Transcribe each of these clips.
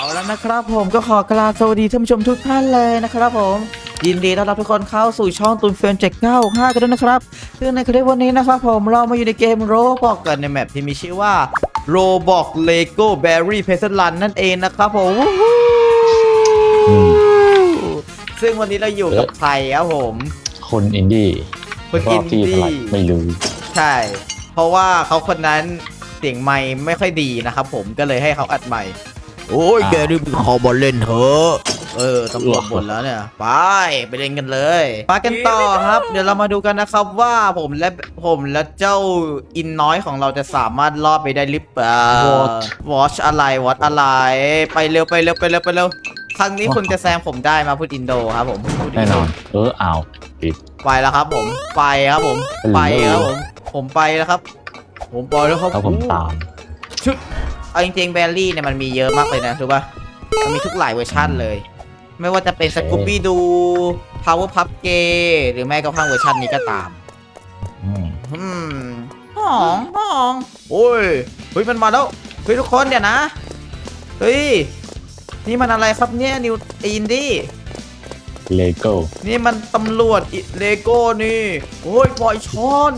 เอาแล้วนะครับผมก็ขอกราบสวัสดีท่านผู้ชมทุกท่านเลยนะครับผมยินดีต้อนรับทุกคนเข้าสู่ช่องตุนเฟรนเจ็ดเก้าห้ากันด้วยนะครับซึ่งในคลิปวันนี้นะครับผมเรามาอยู่ในเกมโรบอกกันในแมปที่มีชื่อว่า Roblox Lego Berry p e s t Run นั่นเองนะครับผมอืมซึ่งวันนี้เราอยู่กับใครครับผมคนอินดี้คนรอบที่อินดี้เท่าไหร่ไม่รู้ใช่ เพราะว่าเขาคนนั้นเสียงไมค์ไม่ค่อยดีนะครับผมก็เลยให้เขาอัดใหม่ โอ้ยอ่าแกนี่มึงขอบอลเล่นเถอะเออตำรวจบ่นแล้วเนี่ย ไปไปเล่นกันเลยมากันต่อครับ เดี๋ยวเรามาดูกันนะครับว่าผมและผมและเจ้าอินน้อยของเราจะสามารถรอดไปได้หรือเปล่า What? วอชอะไรวอชอะไร ไปเร็วไปเร็วไปเร็วไปเร็วครั้งนี้คุณจะแซงผมได้มาพูดอินโดครับผมพูดแน่นอนเอออ้าวปิดไปแล้วครับ ผมไปครับผม Hello ไปครับผมผมไปแล้วครับ ผมไปแล้วครับถ้าผมตามชุด เอาจริงๆแบลลี่เนี่ยมันมีเยอะมากเลยนะรู้ป่ะมันมีทุกหลายเวอร์ชันเลย ไม่ว่าจะเป็นสกูบี้ดู Power Pup Gay หรือแม้กระทั่งเวอร์ชันนี้ก็ตามอืมอืมห้องห้องโอ้ยเฮ้ยมันมาแล้วเฮ้ยทุกคนเดี๋ยวนะเฮ้ยนี่มันอะไรครับเนี่ยนิวอินดี้เลโก้นี่มันตำรวจเลโก้นี่โอ้ยปล่อยช้อน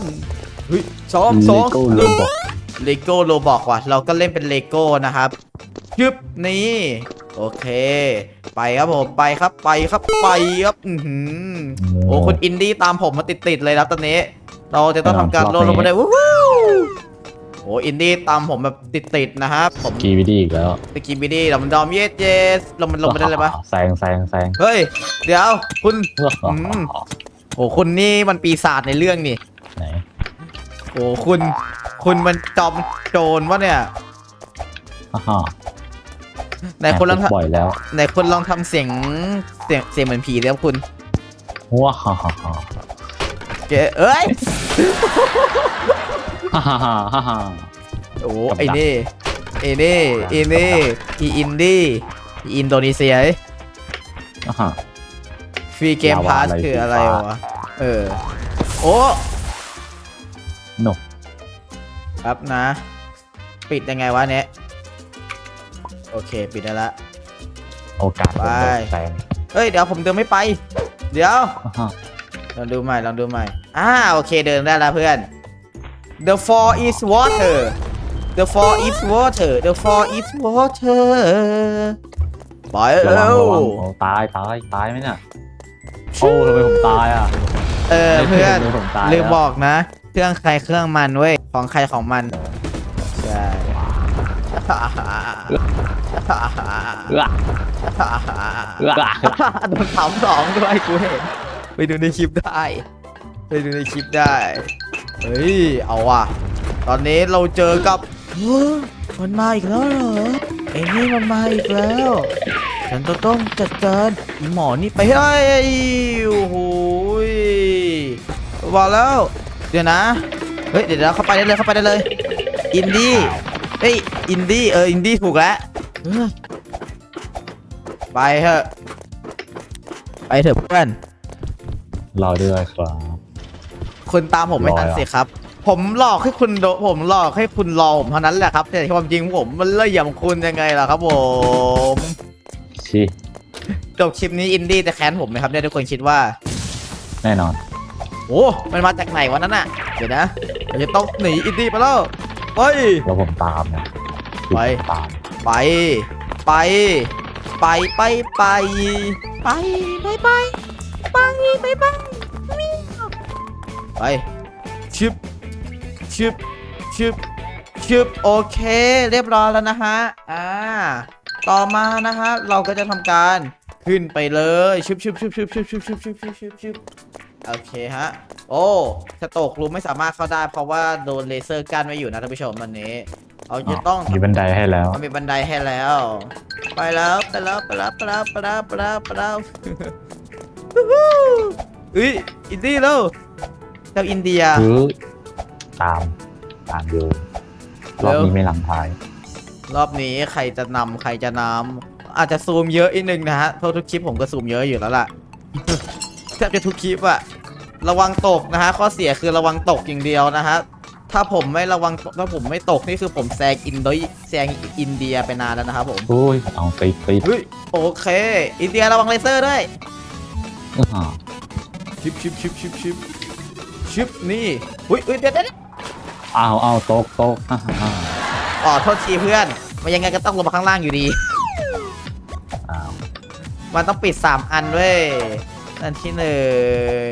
เฮ้ยสองสเลองโก้หโลนึ่งบอก เลโก้โรบอกว่ะ เราก็เล่นเป็นเลโก้นะครับยึบนี่ โอเค ไปครับผม ไปครับ ไปครับ ไปครับ อือหือโอ้คุณอินดี้ตามผมมาติดๆเลยครับตอนนี้ เราจะต้องทำการโลดลงมาได้วู้วู้โอ้อินดี้ตามผมแบบติดๆนะครับผมกีวิดี้อีกแล้วตะกี้บิดี้เรามันดอมเยสเยสลงมันลงมาได้เลยปะแซงแซงแซงเฮ้ย เดี๋ยวคุณอืมโอ้คุณนี่มันปีศาจในเรื่องนี่ไหน โอ้คุณ คุณมันจอมโจรวะเนี่ยฮ่าฮ่าไหนคุณลองแอบบ่อยแล้วไหนคุณลองทำเสียงเสียงเสียงเหมือนผีแล้วคุณว้าฮ่าฮ่าฮ่าเจเอ้ย ฮ่าฮ่าฮ่าฮ่าฮ่าโอ้กับดักไอ้นี่ไอ้นี่ไอ้นี่อีอินดี้อีอินโดนีเซียฮ่าฮ่าฟรีเกมลาวาพาสอะไรคืออะไรสีฟ้า วะ เออ โอ้ โนครับนะ ปิดยังไงวะเนี้ยโอเค ปิดได้ละ โอกาสผมโดนไปแซงเอ้ย เดี๋ยวผมเดินไม่ไป เดี๋ยวฮ่าฮ่าลองดูใหม่ ลองดูใหม่ อ่า โอเค เดินได้แล้วเพื่อน The fall is water The fall is water The fall is water ไประวัแล้งวระวังโอ้ตายตายตายไหมเนี่ยโอ้ทำไมผมตายอะเออ เพื่อนทำไมผมตายลืมแล้วบอกนะ เครื่องใครเครื่องมันเว้ย ของใครของมัน ใช่เอื้อเอื้อโดนถามสองด้วยกูเห็น ไปดูในคลิปได้ ไปดูในคลิปได้ เฮ้ย เอาว่ะ ตอนนี้เราเจอกับเฮ้ยมันมาอีกแล้วเหรอไอ้นี่มันมาอีกแล้ว ฉันจะต้องจัดการอีหมอนี่ไปให้โอ้โหยบอกแล้ว เดี๋ยวนะ เฮ้ย เดี๋ยวเราเข้าไปได้เลย เข้าไปได้เลย อินดี้ เฮ้ย อินดี้ เออ อินดี้ถูกแล้วเออไปเถอะ ไปเถอะเพื่อนรอด้วยครับ คุณตามผมไม่ทันรอเหรอสิครับ ผมหลอกให้คุณโดผมหลอกให้คุณรอผมเท่านั้นแหละครับ แต่ความจริงผมมันเลื่อยำคุณยังไงล่ะครับผมชิจบคลิปนี้อินดี้จะแค้นผมไหมครับเนี่ยทุกคนคิดว่า แน่นอน โอ้มันมาจากไหนวะนั่นน่ะ เดี๋ยวนะเราจะต้องหนีอินดี้ไปแล้วไปแล้วผมตามเนี่ยไปตามไป ไป ไปไปไปไปไปไปไปไปไปไปชึบชึบชึบชึบโอเค เรียบร้อยแล้วนะฮะอ่าต่อมานะฮะเราก็จะทำการขึ้นไปเลยชึบชึบชึบชึบชึบชึบชึบชึบชึบชึบชึบ โอเคฮะ โอ้สโตกรูมไม่สามารถเข้าได้ เพราะว่าโดนเลเซอร์กั้นไว้อยู่นะท่านผู้ชมวันนี้เราจะต้องมีบันไดให้แล้วมันมีบันไดให้แล้ว ไปแล้วไปแล้วไปแล้วไปแล้วไปแล้วไปแล้วไปแล้วฮู้ฮู้อุ้ยอินดี้แล้วเจ้าอินเดีย คือตามตามอยู่รอบนี้ไม่หลังท้าย รอบนี้ใครจะนำใครจะนำอาจจะซูมเยอะอีกนึงนะฮะเพราะทุกคลิปผมก็ซูมเยอะอยู่แล้วล่ะ แทบจะทุกคลิปอะระวังตกนะฮะข้อเสียคือระวังตกอย่างเดียวนะฮะถ้าผมไม่ระวังถ้าผมไม่ตกนี่คือผมแซงอินโดยแซงอินเดียไปนานแล้วนะครับผมโอ้ยเอาไปไปเฮ้ยโอเค อินเดียระวังเลเซอร์ด้วยอ่าชิบชิบชิบชิบชิบชิบนี่อุ้ยอุ้ยเดี๋ยวเดี๋ยวเดี๋ยวอ้าวอ้าวโต๊ะโต๊ะฮ่าฮ่าฮ่าอ๋อโทษทีเพื่อนมันยังไงก็ต้องลงมาข้างล่างอยู่ดีอ้าวมันต้องปิด 3 อันด้วย อันที่หนึ่ง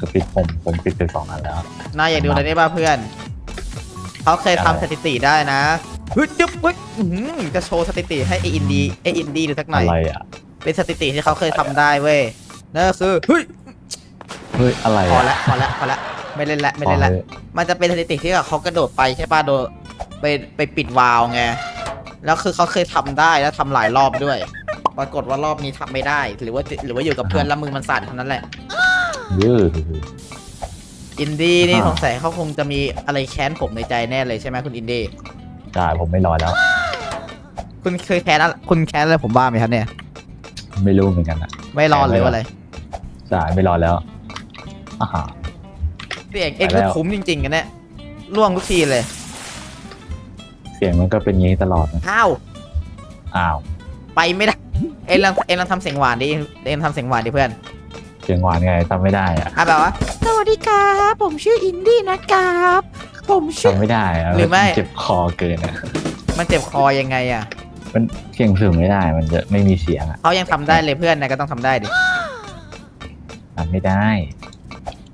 ก็ปิดผมผมปิดไปสองอันแล้วน่าอยากดูอะไรได้บ้างเพื่อน เขาเคยทำสถิติได้นะเฮ้ยจึ๊บเฮ้ยอื้อหือจะโชว์สถิติให้ไออินดีไออินดีดูสักหน่อยอะไรอะเป็นสถิติที่เขาเคยทำได้เว้ยนั่นก็คือเฮ้ยเฮ้ยอะไรพออะละพอละพอละไม่เล่นละไม่เล่นละพอถอะมันจะเป็นสถิติที่แบบเขากระโดดไปใช่ป่ะโดดไปไปปิดวาล์วไงแล้วคือเขาเคยทำได้แล้วทำหลายรอบด้วย ปรากฏว่ารอบนี้ทำไม่ได้ หรือว่าหรือว่าอยู่กับเพื่อนแล้วมือมันสั่นเท่านั้นแหละยืดอินดี้นี่อ่า สงสัยเขาคงจะมีอะไรแค้นผมในใจแน่เลยใช่ไหมคุณอินดี้ใช่ผมไม่รอแล้ว คุณเคยแค้นอะไรคุณแค้นอะไรผมบ้างไหมครับเนี่ย ไม่รู้เหมือนกันอะไม่รอหรือว่าอะไรใช่ไม่รอแล้วอ่าฮะเสียงเอ็กซ์ไปแล้วคุ้มจริงๆกันเนี่ยล่วงทุกทีเลยเสียงมันก็เป็นงี้ตลอดนะอ้าวอ้าว ไปไม่ได้ เอ็งลองเอ็งลองทำเสียงหวานดิเอ็งทำเสียงหวานดิเพื่อนเสียงหวานไงทำไม่ได้อะอะแบบว่าสวัสดีครับผมชื่ออินดี้นะครับ ผมชื่อ ทำไม่ได้อะหรือไม่เจ็บคอเกินอะมันเจ็บคอยังไงอะมันเสียงสูงไม่ได้ มันจะไม่มีเสียงอะเขายังทำได้เลยเพื่อนนายก็ต้องทำได้ดิทำไม่ได้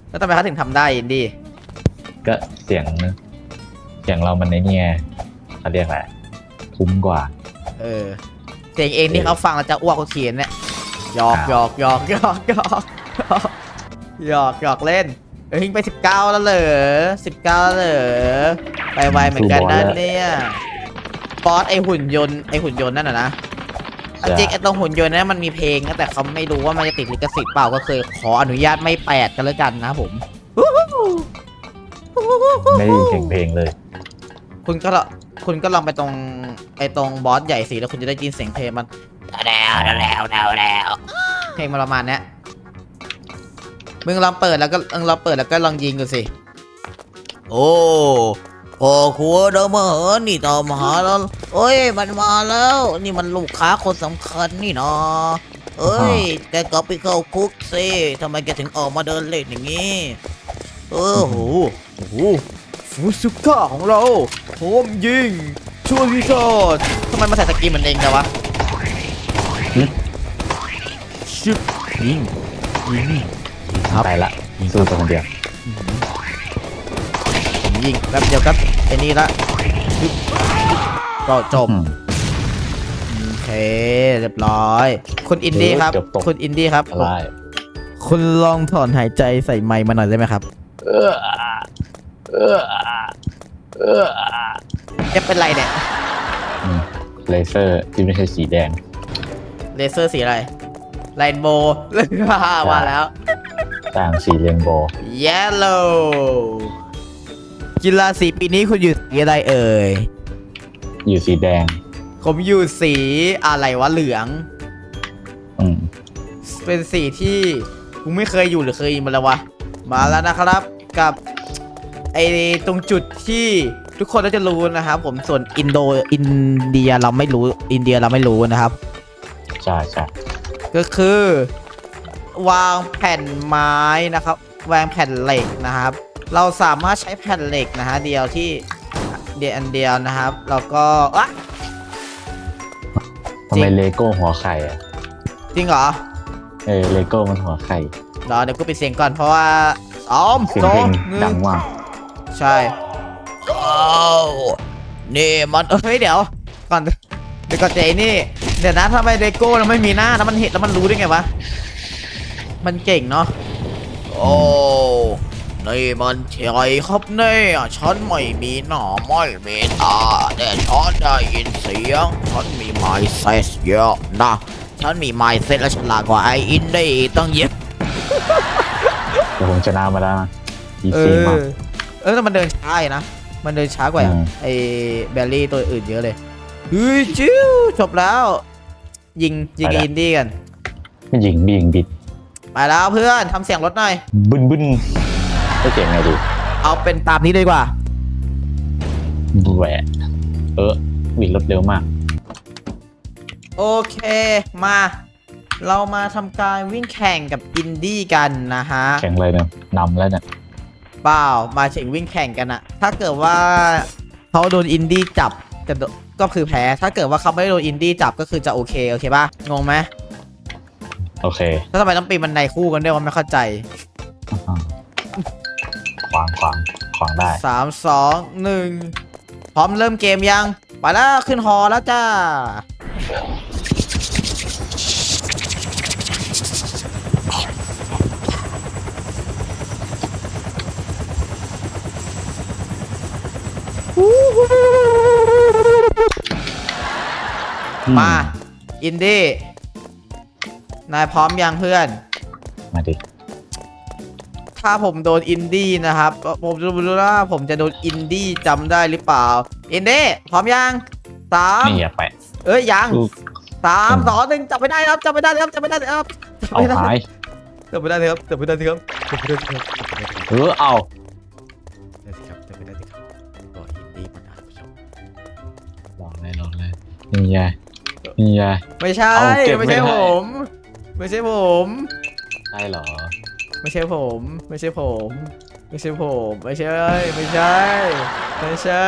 แล้วทำไมเขาถึงทำได้อินดี้ก็เสียงเสียงเรามันในเนี่ยเขาเรียกอะไรทุ้มกว่า เออ เสียงเองที่เขาฟังแล้วจะอ้วกเขาเขียนเนี่ยหยอกหยอกหยอกหยอกหยอกหยอกหยอกเล่นเออทิ้งไป19แล้วเหรอ19แล้วเหรอไปไวเหมือนกันนะเนี่ยบอสไอหุ่นยนต์ไอหุ่นยนต์นั่นน่ะนะเอาจริงไอตรงหุ่นยนต์นั้นมันมีเพลงนะแต่เขาไม่รู้ว่ามันจะติดลิขสิทธิ์เปล่าก็คือขออนุญาตไม่แปดกันแล้วกันนะผม ไม่ได้ยินเสียงเพลงเลย คุณก็ละ คุณก็ลองไปตรงไอตรงบอสใหญ่สิแล้วคุณจะได้ยินเสียงเพลงมันแล้วแล้วแล้วแล้วเพลงมันประมาณเนี้ยมึงลองเปิดแล้วก็มึงลองเปิดแล้วก็ลองยิงดูสิ โอ้พ่อครัวเดิมมาเหอะนี่ตามหาแล้วเอ้ยมันมาแล้ว นี่มันลูกค้าคนสำคัญนี่นะเอ้ยแกกลับไปเข้าคุกสิทำไมแกถึงออกมาเดินเล่นอย่างนี้ เออโหโอ้โห ฟูสุก้าของเราโหมยิงช่วยพิฆาตทำไมมาใส่สกินเหมือนเองกันวะหึชิบยิงยิงครับไปละสู้ตัวคนเดียวผมยิงแป๊บเดียวครับไอ้นี่ละปึ๊บก็จบอืมโอเคเรียบร้อย คุณอินดี้ครับเกือบตกคุณอินดี้ครับอะไรคุณลองถอนหายใจใส่ไมค์มาหน่อยได้ไหมครับ เออ เออเออจะเป็นไรเนี่ยเลเซอร์ที่ไม่ใช่สีแดง เลเซอร์สีอะไรไลนโบว์มาแล้วต่างสีเรนโบว์ yellow กีฬาสีปีนี้คุณอยู่สีอะไรเอ่ย อยู่สีแดง ผมอยู่สีอะไรวะเหลือง อืม เป็นสีที่กูไม่เคยอยู่หรือเคยมาแล้ววะ มาแล้วนะครับกับ ไอตรงจุดที่ทุกคนน่าจะรู้นะครับผมส่วนอินโดอินเดียเราไม่รู้อินเดียเราไม่รู้นะครับ ใช่ใช่ก็คือ วางแผ่นไม้นะครับ วางแผ่นเหล็กนะครับ เราสามารถใช้แผ่นเหล็กนะฮะเดียวที่เดียวอันเดียวนะครับแล้วก็อะทำไมเลโก้หัวไข่อะจริงเหรอเออเลโก้มันหัวไข่รอเดี๋ยวกูปิดเสียงก่อนเพราะว่าสองเสียงสอเพลงงหนึ่งดังมาก ใช่ว้าวนี่มันเฮ้ยเดี๋ยว ก่อนเดี๋ยวก่อนเจนี่ เดี๋ยวนะทำไมเดโก้มันไม่มีหน้าแล้วมันเห็นแล้วมันรู้ได้ไงวะ มันเก่งเนาะโอ้นี่มันใช่ครับเนี่ยฉันไม่มีหน้าไม่มีตาแต่ฉันได้ยินเสียงฉันมีไมเซ็ตเยอะนะฉันมีไมเซ็ตและฉลาดกว่าไออินได้ตั้งเยอะแต่ผมชนะมาแล้วนะอีเอซีอมาก เออแต่มันเดินช้าอยู่นะ มันเดินช้ากว่าอืมไอ้แบลลี่ตัวอื่นเยอะเลยเฮ้ยจิ้วจบแล้ว ยิงยิงอินดี้กันหญิงบิงบิดไปแล้วเพื่อนทำเสียงรถหน่อยบึ้นบึ้นก็เจ๋งไงดิเอาเป็นตามนี้เลยดีกว่าแหวะเออวิ่งรถเร็วมาก โอเคมา เรามาทำการวิ่งแข่งกับอินดี้กันนะฮะ แข่งเลยเนี่ยนำแล้วเนี่ย เปล่ามาถึงวิ่งแข่งกันอะถ้าเกิดว่าเขาโดนอินดี้จับจะโดก็คือแพ้ ถ้าเกิดว่าเขาไม่ได้โดนอินดี้จับก็คือจะโอเคโอเคป่ะงงไหมโอเค แล้วทำไมต้องปีนบันไดคู่กันด้วยวะไม่เข้าใจอ่าขวางขวางขวางได้สามสองหนึ่งพร้อมเริ่มเกมยัง ไปแล้วขึ้นฮอแล้วจ้า มา อินดี้ นายพร้อมยังเพื่อน มาดิ ถ้าผมโดนอินดี้นะครับ ผมจะรู้ว่าผมจะโดนอินดี้จำได้หรือเปล่า อินดี้พร้อมยังสามนี่อย่าไป เอ้ยยังลูกสามอืมสองหนึ่งจับไม่ได้ครับจับไม่ได้ครับจับไม่ได้ครับจับเอาไม่ได้หายจับไม่ได้ครับจับไม่ได้ครับจับไม่ได้ครับเออเอา นี่ไงนี่ไง ไม่ใช่ เอาเก็บไม่ใช่ไม่ได้ ผม ไม่ใช่ผม ใช่เหรอไม่ใช่ผม ไม่ใช่ผม ไม่ใช่ผม ไม่ใช่ ไม่ใช่ ไม่ใช่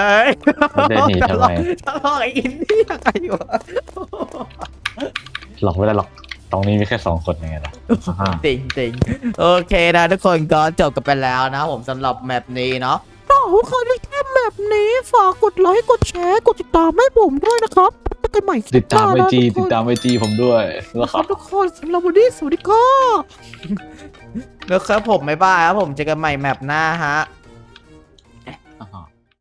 เดินหนีทำไมทะเลาะไอ้อินดี้อะไรวะหลอกไม่ได้หรอกตรงนี้มีแค่สองคนยังไงล่ะอ่าจริงจริงโอเคนะทุกคนก็จบกันไปแล้วนะผมสำหรับแมปนี้เนาะ ถ้าทุกคนชอบแมปนี้ ฝากกดไลค์ กดแชร์ กดติดตามให้ผมด้วยนะครับพบ กันใหม่คลิติดปหตามน้ไอนะจีทุกคนติดตามไอจีผมด้วยแล้วคครัรับบทุกคนสำหรับวันนี้สวัสดีครับแล้วครับผมบ๊ายบายครับผมเจอกันใหม่แมปหน้าฮะ